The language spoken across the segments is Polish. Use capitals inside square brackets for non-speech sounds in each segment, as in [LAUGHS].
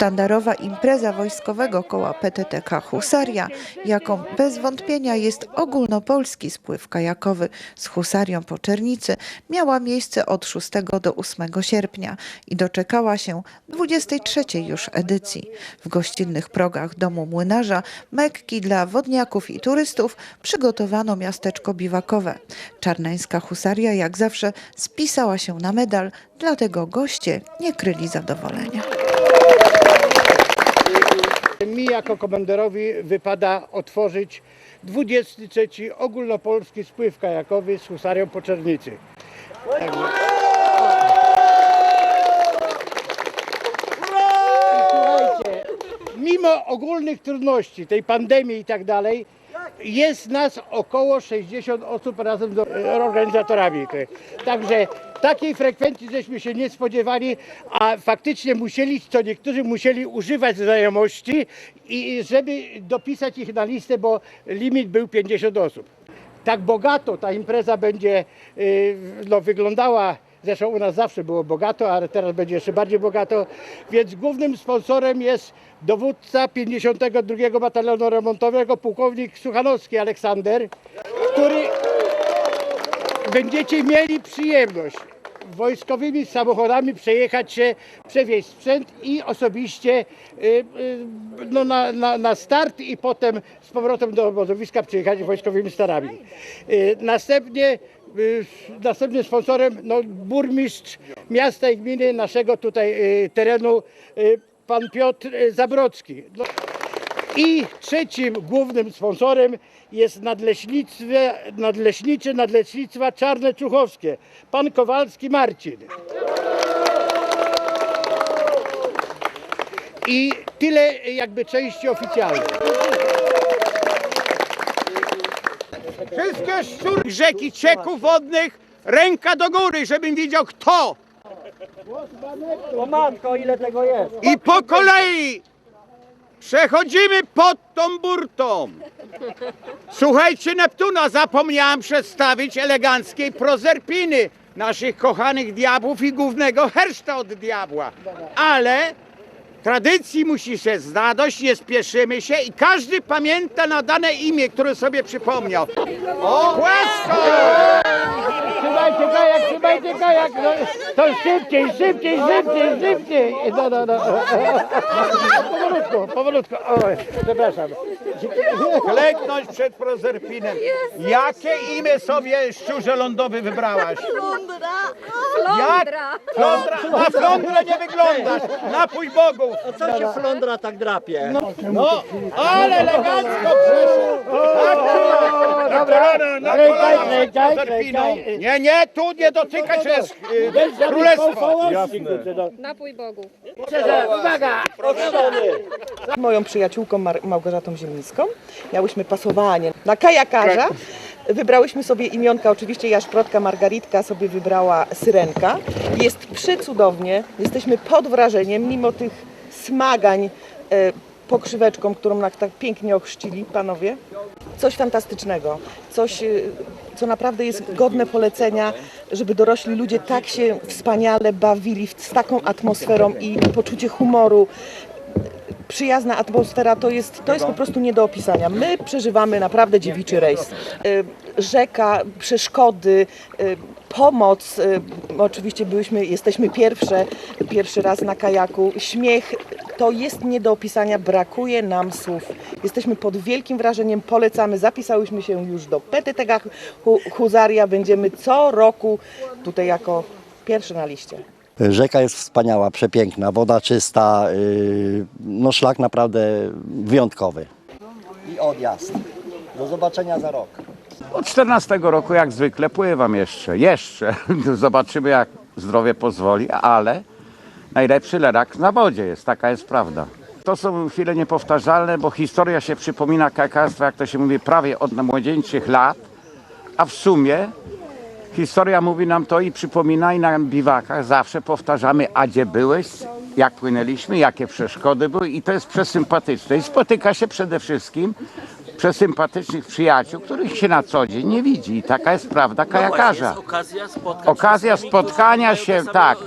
Sztandarowa impreza wojskowego koła PTTK Husaria, jaką bez wątpienia jest ogólnopolski spływ kajakowy z husarią po Czernicy, miała miejsce od 6 do 8 sierpnia i doczekała się 23 już edycji. W gościnnych progach domu młynarza Mekki dla wodniaków i turystów przygotowano miasteczko biwakowe. Czarneńska husaria jak zawsze spisała się na medal, dlatego goście nie kryli zadowolenia. Mi jako komenderowi wypada otworzyć 23 ogólnopolski spływ kajakowy z husarią po Czernicy. Także... Mimo ogólnych trudności, tej pandemii i tak dalej, jest nas około 60 osób razem z organizatorami. Także takiej frekwencji żeśmy się nie spodziewali, a faktycznie musieli, co niektórzy musieli używać znajomości i żeby dopisać ich na listę, bo limit był 50 osób. Tak bogato ta impreza będzie y, no, wyglądała. Zresztą u nas zawsze było bogato, ale teraz będzie jeszcze bardziej bogato. Więc głównym sponsorem jest dowódca 52 Batalionu Remontowego, pułkownik Suchanowski Aleksander, który będziecie mieli przyjemność wojskowymi samochodami przejechać się, przewieźć sprzęt i osobiście y, y, no, na, na, na start i potem z powrotem do obozowiska przyjechać wojskowymi starami. Y, Następnie następnym sponsorem no, burmistrz miasta i gminy naszego tutaj terenu pan Piotr Zabrocki. No, i trzecim głównym sponsorem jest nadleśniczy Nadleśnictwa Czarne Czuchowskie, pan Kowalski Marcin. I tyle jakby części oficjalnej. Wszystkie szczury rzeki, cieków wodnych, ręka do góry, żebym widział kto. O matko, ile tego jest? I po kolei przechodzimy pod tą burtą. Słuchajcie Neptuna, zapomniałem przedstawić eleganckiej prozerpiny naszych kochanych diabłów i głównego herszta od diabła. Ale tradycji musi się znaleźć, nie spieszymy się i każdy pamięta na dane imię, które sobie przypomniał. O, płasko! Trzymajcie kajak, trzymajcie kajak! No, to szybciej, szybciej, szybciej, szybciej! No, no, no. Powolutku, powolutku. Oj, przepraszam. Kleknąć przed prozerpinem. Jakie imię sobie szczurze lądowy wybrałaś? Flądra! Jak? Flądra. Na flądrę nie wyglądasz. Napój bogów. Co się flądra tak drapie? No, ale elegancko przeszedł. Tak, Dobra, na kolana. Nie, nie, tu nie dotykać jest y, królestwo. Napój bogów. Uwaga! z moją przyjaciółką Mar- Małgorzatą Ziemnicką. Miałyśmy pasowanie na kajakarza. Wybrałyśmy sobie imionka, oczywiście Jaszprotka, Margaritka sobie wybrała Syrenka. Jest przecudownie, jesteśmy pod wrażeniem, mimo tych smagań e, pokrzyweczką, którą nas tak pięknie ochrzcili panowie. Coś fantastycznego, coś, e, co naprawdę jest godne polecenia, żeby dorośli ludzie tak się wspaniale bawili, w- z taką atmosferą i poczucie humoru, przyjazna atmosfera to jest, to jest po prostu nie do opisania. My przeżywamy naprawdę dziewiczy rejs. Y, Rzeka, przeszkody, y, pomoc. y, Oczywiście byliśmy, jesteśmy pierwsze, pierwszy raz na kajaku. Śmiech to jest nie do opisania, brakuje nam słów. Jesteśmy pod wielkim wrażeniem, polecamy, zapisałyśmy się już do PTTG Hu- Huzaria. Będziemy co roku tutaj jako pierwszy na liście. Rzeka jest wspaniała, przepiękna, woda czysta, yy, no szlak naprawdę wyjątkowy. I odjazd. Do zobaczenia za rok. Od 14 roku jak zwykle pływam jeszcze. Jeszcze. [LAUGHS] Zobaczymy jak zdrowie pozwoli, ale najlepszy lerak na wodzie jest. Taka jest prawda. To są chwile niepowtarzalne, bo historia się przypomina kajakarstwa, jak to się mówi, prawie od młodzieńczych lat, a w sumie historia mówi nam to i przypomina i na biwakach zawsze powtarzamy, a gdzie byłeś, jak płynęliśmy, jakie przeszkody były i to jest przesympatyczne. I spotyka się przede wszystkim przesympatycznych przyjaciół, których się na co dzień nie widzi. I taka jest prawda kajakarza. okazja spotkać Okazja spotkania się, tak,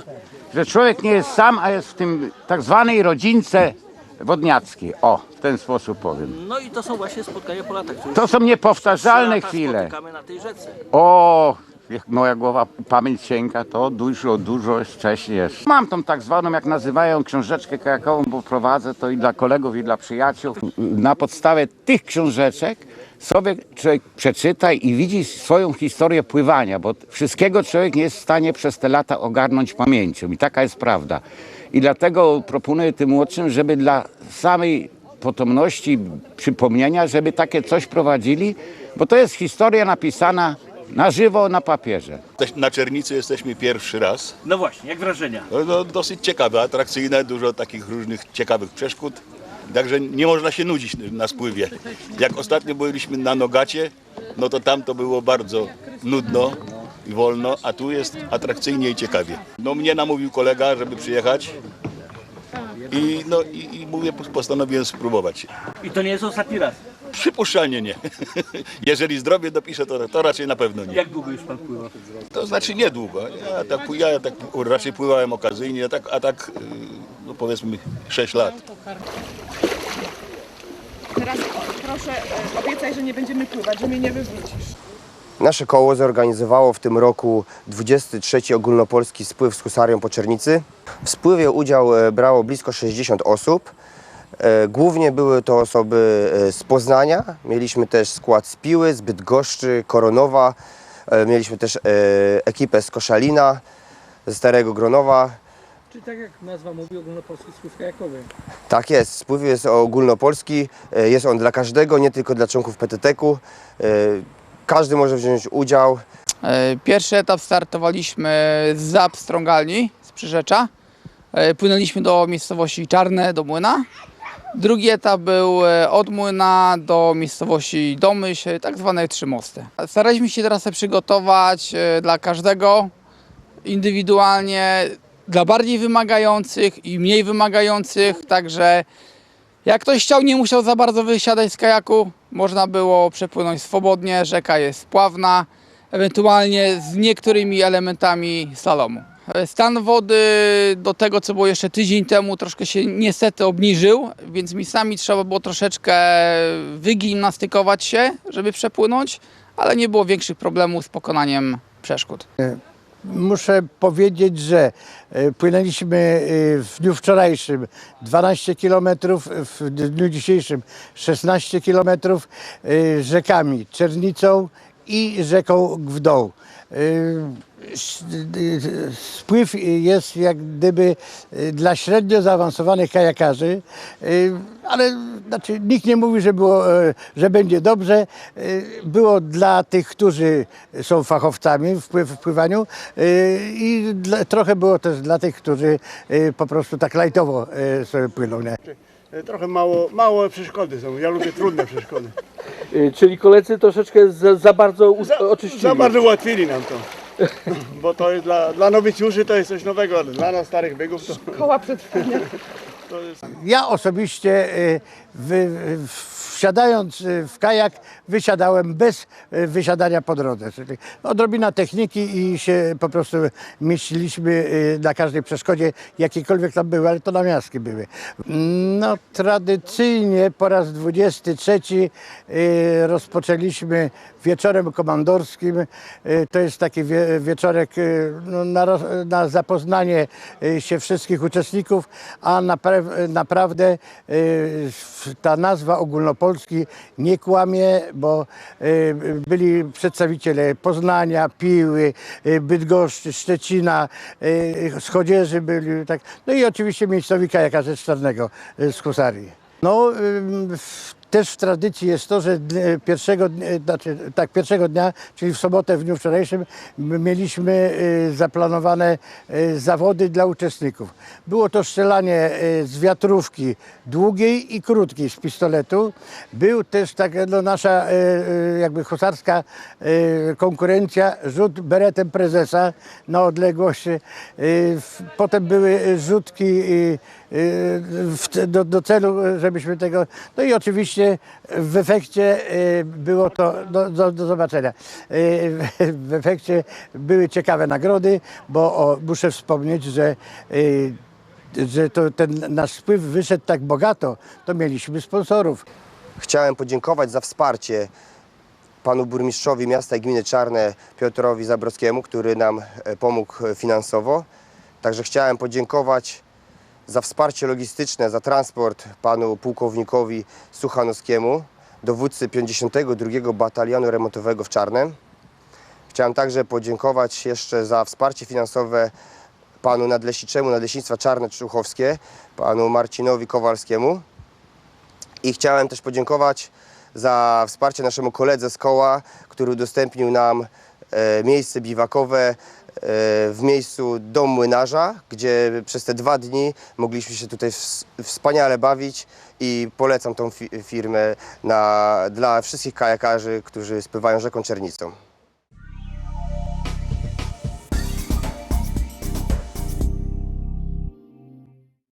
że człowiek nie jest sam, a jest w tym tak zwanej rodzince wodniackiej. O, w ten sposób powiem. No i to są właśnie spotkania po latach. To są niepowtarzalne chwile. Spotykamy na tej rzece. O, jak moja głowa, pamięć sięga, to dużo, dużo wcześniej jeszcze. Mam tą tak zwaną, jak nazywają, książeczkę kajakową, bo prowadzę to i dla kolegów, i dla przyjaciół. Na podstawie tych książeczek sobie człowiek przeczyta i widzi swoją historię pływania, bo wszystkiego człowiek nie jest w stanie przez te lata ogarnąć pamięcią i taka jest prawda. I dlatego proponuję tym młodszym, żeby dla samej potomności przypomnienia, żeby takie coś prowadzili, bo to jest historia napisana na żywo na papierze. Na Czernicy jesteśmy pierwszy raz. No właśnie, jak wrażenia? No, no, dosyć ciekawe, atrakcyjne, dużo takich różnych ciekawych przeszkód. Także nie można się nudzić na spływie. Jak ostatnio byliśmy na Nogacie, no to tam to było bardzo nudno i wolno, a tu jest atrakcyjnie i ciekawie. No mnie namówił kolega, żeby przyjechać i, no, i, i mówię, postanowiłem spróbować. I to nie jest ostatni raz. Przypuszczalnie nie. [LAUGHS] Jeżeli zdrowie dopiszę, to, to raczej na pewno nie. Jak długo już pan pływa? To znaczy niedługo. Ja tak, ja tak raczej pływałem okazyjnie, a tak, a tak yy, no powiedzmy 6 lat. Teraz proszę obiecaj, że nie będziemy pływać, że mnie nie wywrócisz. Nasze koło zorganizowało w tym roku 23 ogólnopolski spływ z husarią po Czernicy. W spływie udział e, brało blisko 60 osób. E, Głównie były to osoby e, z Poznania. Mieliśmy też skład z Piły, z Bydgoszczy, Koronowa. E, Mieliśmy też ekipę z Koszalina, ze Starego Gronowa. Czyli tak jak nazwa mówi, ogólnopolski spływ kajakowy. Tak jest, spływ jest ogólnopolski. Jest on dla każdego, nie tylko dla członków PTT-ku. Każdy może wziąć udział. Pierwszy etap startowaliśmy z Zap Strągalni, z Przyrzecza. Płynęliśmy do miejscowości Czarne, do Młyna. Drugi etap był e, od Młyna do miejscowości Domyśl, tak zwane Trzy Mosty. Staraliśmy się teraz przygotować e, dla każdego indywidualnie, dla bardziej wymagających i mniej wymagających, także jak ktoś chciał, nie musiał za bardzo wysiadać z kajaku. Można było przepłynąć swobodnie, rzeka jest spławna, ewentualnie z niektórymi elementami slalomu. Stan wody do tego, co było jeszcze tydzień temu, troszkę się niestety obniżył, więc miejscami trzeba było troszeczkę wygimnastykować się, żeby przepłynąć, ale nie było większych problemów z pokonaniem przeszkód. Muszę powiedzieć, że e, płynęliśmy e, w dniu wczorajszym 12 km, w dniu dzisiejszym 16 km rzekami Czernicą i rzeką Gwdą. Spływ jest jak gdyby e, dla średnio zaawansowanych kajakarzy, e, ale znaczy, nikt nie mówi, że, było, e, że będzie dobrze. E, Było dla tych, którzy są fachowcami w pływ- w pływaniu i trochę było też dla tych, którzy po prostu tak lajtowo e, sobie płyną. Nie? Trochę mało, mało przeszkody są. Ja lubię trudne przeszkody. Y, Czyli koledzy troszeczkę za, za bardzo us- Za, oczyścili. za bardzo ułatwili nam to. [LAUGHS] Bo to jest dla, dla nowicjuszy to jest coś nowego, ale dla nas starych biegów to, Koła przetrwania. to jest... Ja osobiście e, wy, w- wsiadając e, w kajak wysiadałem bez e, wysiadania po drodze. Czyli odrobina techniki i się po prostu mieściliśmy e, na każdej przeszkodzie, jakiekolwiek tam były, ale to namiastki były. No tradycyjnie po raz 23 e, rozpoczęliśmy wieczorem komandorskim. To jest taki wie, wieczorek no, na, na zapoznanie się wszystkich uczestników, a napra- naprawdę e, ta nazwa ogólnopolski nie kłamie, bo e, byli przedstawiciele Poznania, Piły, e, Bydgoszczy, Szczecina, e, Schodzieży byli, tak. no i oczywiście miejscowi kajakarze z Czarnego, z Husarii. No, też w tradycji jest to, że pierwszego, dnia- znaczy, tak, pierwszego dnia, czyli w sobotę, w dniu wczorajszym, mieliśmy y, zaplanowane y, zawody dla uczestników. Było to strzelanie y, z wiatrówki długiej i krótkiej z pistoletu. Był też tak, no, nasza y, jakby husarska konkurencja, rzut beretem prezesa na odległość. Potem były rzutki do, do celu, żebyśmy tego. No i oczywiście w efekcie y, było to do, do, do zobaczenia. Y, w- efekcie były ciekawe nagrody, bo o, muszę wspomnieć, że. y, że to ten nasz spływ wyszedł tak bogato, to mieliśmy sponsorów. Chciałem podziękować za wsparcie panu burmistrzowi miasta i gminy Czarne Piotrowi Zabrockiemu, który nam e, pomógł e, finansowo. Także chciałem podziękować za wsparcie logistyczne, za transport panu pułkownikowi Suchanowskiemu, dowódcy 52 Batalionu Remontowego w Czarnem. Chciałem także podziękować jeszcze za wsparcie finansowe panu nadleśniczemu Nadleśnictwa Czarne Czuchowskie, panu Marcinowi Kowalskiemu. I chciałem też podziękować za wsparcie naszemu koledze z koła, który udostępnił nam miejsce biwakowe e, w miejscu Dom Młynarza, gdzie przez te dwa dni mogliśmy się tutaj ws- wspaniale bawić i polecam tą fi- firmę na, dla wszystkich kajakarzy, którzy spływają rzeką Czernicą.